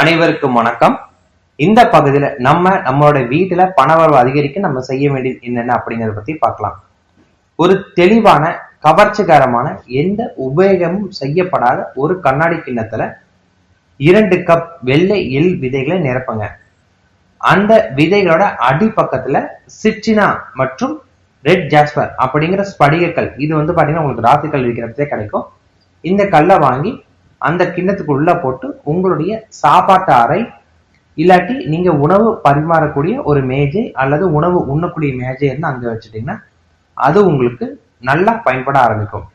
அனைவருக்கும் வணக்கம். இந்த பகுதியில நம்ம நம்மளோட வீட்டுல பணவரவு அதிகரிக்க நம்ம செய்ய வேண்டியது என்னென்ன அப்படிங்கறத பத்தி பார்க்கலாம். ஒரு தெளிவான கவர்ச்சிகரமான எந்த உபயோகமும் செய்யப்படாத ஒரு கண்ணாடி கிண்ணத்துல இரண்டு கப் வெள்ளை எள் விதைகளை நிரப்புங்க. அந்த விதைகளோட அடிப்பக்கத்துல சிற்றினா மற்றும் ரெட் ஜாஸ்பர் அப்படிங்கிற ஸ்படிகக்கல். இது வந்து பாத்தீங்கன்னா உங்களுக்கு ராசிக்கல் விற்கிறதே கிடைக்கும். இந்த கல்லை வாங்கி அந்த கிண்ணத்துக்கு உள்ளே போட்டு உங்களுடைய சாப்பாட்டு அறை இல்லாட்டி நீங்க உணவு பரிமாறக்கூடிய ஒரு மேஜை அல்லது உணவு உண்ணக்கூடிய மேஜை இருந்து அங்கே வச்சுட்டீங்கன்னா அது உங்களுக்கு நல்லா பயன்பட ஆரம்பிக்கும்.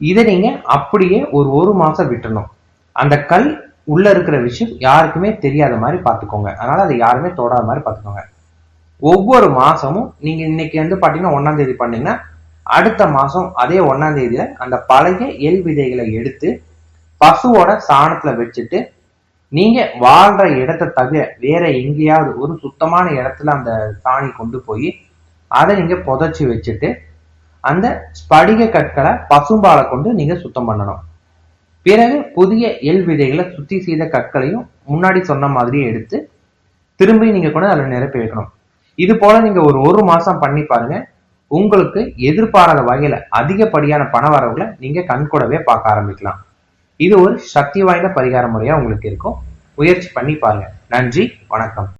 இதை நீங்க அப்படியே ஒரு ஒரு மாசம் விட்டுணும் அந்த கல் உள்ள இருக்கிற விஷயம் யாருக்குமே தெரியாத மாதிரி பார்த்துக்கோங்க. அதனால அதை யாருமே தொடாத மாதிரி பார்த்துக்கோங்க. ஒவ்வொரு மாசமும் நீங்க இன்னைக்கு வந்து பாத்தீங்கன்னா ஒன்னாம் தேதி பண்ணீங்கன்னா அடுத்த மாசம் அதே ஒன்னாம் தேதியில அந்த பழைய எல் விதைகளை எடுத்து பசுவோட சாணத்துல வச்சுட்டு நீங்க வாழ்ற இடத்த தவிர வேற எங்கேயாவது ஒரு சுத்தமான இடத்துல அந்த சாணி கொண்டு போய் அதை நீங்க புதைச்சி வச்சுட்டு அந்த ஸ்படிக கற்களை பசும்பாலை கொண்டு நீங்க சுத்தம் பண்ணணும். பிறகு புதிய எல் விதைகளை சுத்தி செய்த கற்களையும் முன்னாடி சொன்ன மாதிரியே எடுத்து திரும்பி நீங்க கொண்டு அதில் நிரப்பி வைக்கணும். இது போல நீங்க ஒரு ஒரு மாசம் பண்ணி பாருங்க. உங்களுக்கு எதிர்பாராத வகையில அதிகப்படியான பண வரவுகளை நீங்க கண்கூடவே பார்க்க ஆரம்பிக்கலாம். இது ஒரு சக்தி வாய்ந்த பரிகார முறையா உங்களுக்கு இருக்கும். முயற்சி பண்ணி பாருங்க. நன்றி வணக்கம்.